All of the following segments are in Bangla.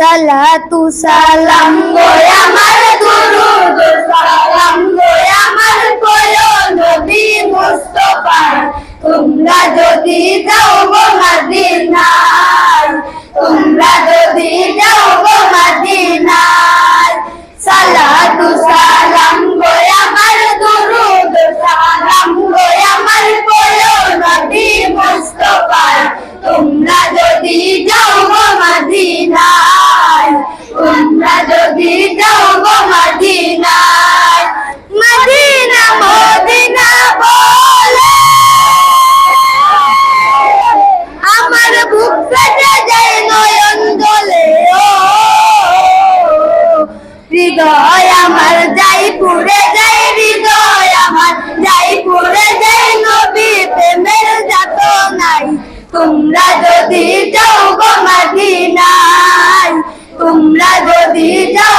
সালাতু সালাম গো আমার দুরুদ, সালাম গো আমার কোয় নবী মুস্তাফার তোমরা যদি যাও গো মদিনায়, তোমরা যদি যাও গো মদিনায়, সালাতু সালাম গো আমার দুরুদ, সালাম গো আমার কোয় নবী মুস্তাফার যাও গো মদিনায় মদিনা মদিনা, বলে। আমার বুক ফেটে নয়ন হৃদয় আমার আমার নাই। তোমরা যদি যাও গো মদিনায়, তোমরা যদি যাও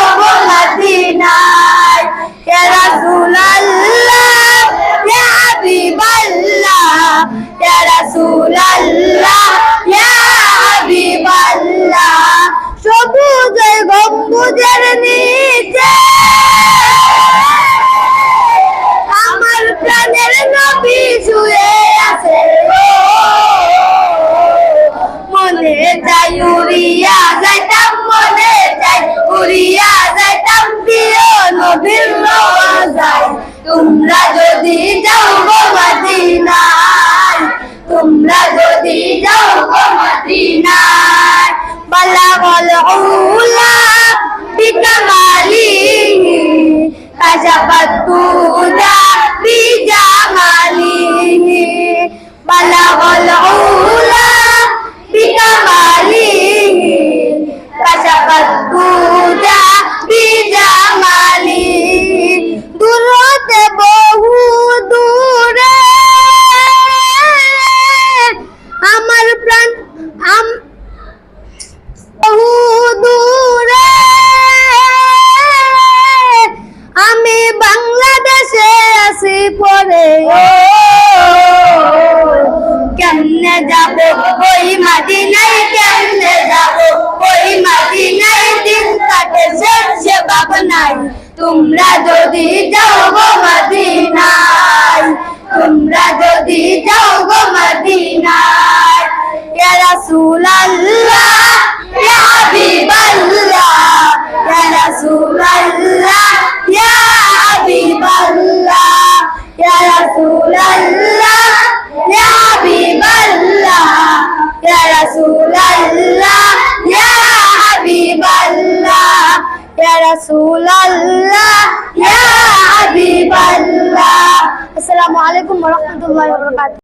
গম্বুজের নিচে আমার প্রাণের নবী শুয়ে আছে। মনে চাই, উড়িয়া যাইতাম, মনে চাই, উড়িয়া যাইতাম, প্রিয় নবীর রোজায় তোমরা যদি যাও গো মদিনায়, তোমরা যদি যাও গো মদিনায় বালাগল উলা camarim, faz a batu. আছি পরে ও, কেমনে যাব? ওই মাদিনায় কেমনে যাব? ওই মাদিনায় দিন কাটে সে নাই। তোমরা যদি যাও গো মাদিনাই তোমরা যদি যাও গো মদিনায় ইয়া রাসূলুল্লাহ ইয়া হাবিবাল্লাহ ইয়া রাসূলুল্লাহ ইয়া হাবিবাল্লাহ ইয়া রাসূলুল্লাহ ইয়া হাবিবাল্লাহ ইয়া রাসূলুল্লাহ ইয়া হাবিবাল্লাহ ইয়া ইয়া হাবিবাল্লাহ। আসসালামু আলাইকুম ওয়া রাহমাতুল্লাহি ওয়া বারাকাতুহু।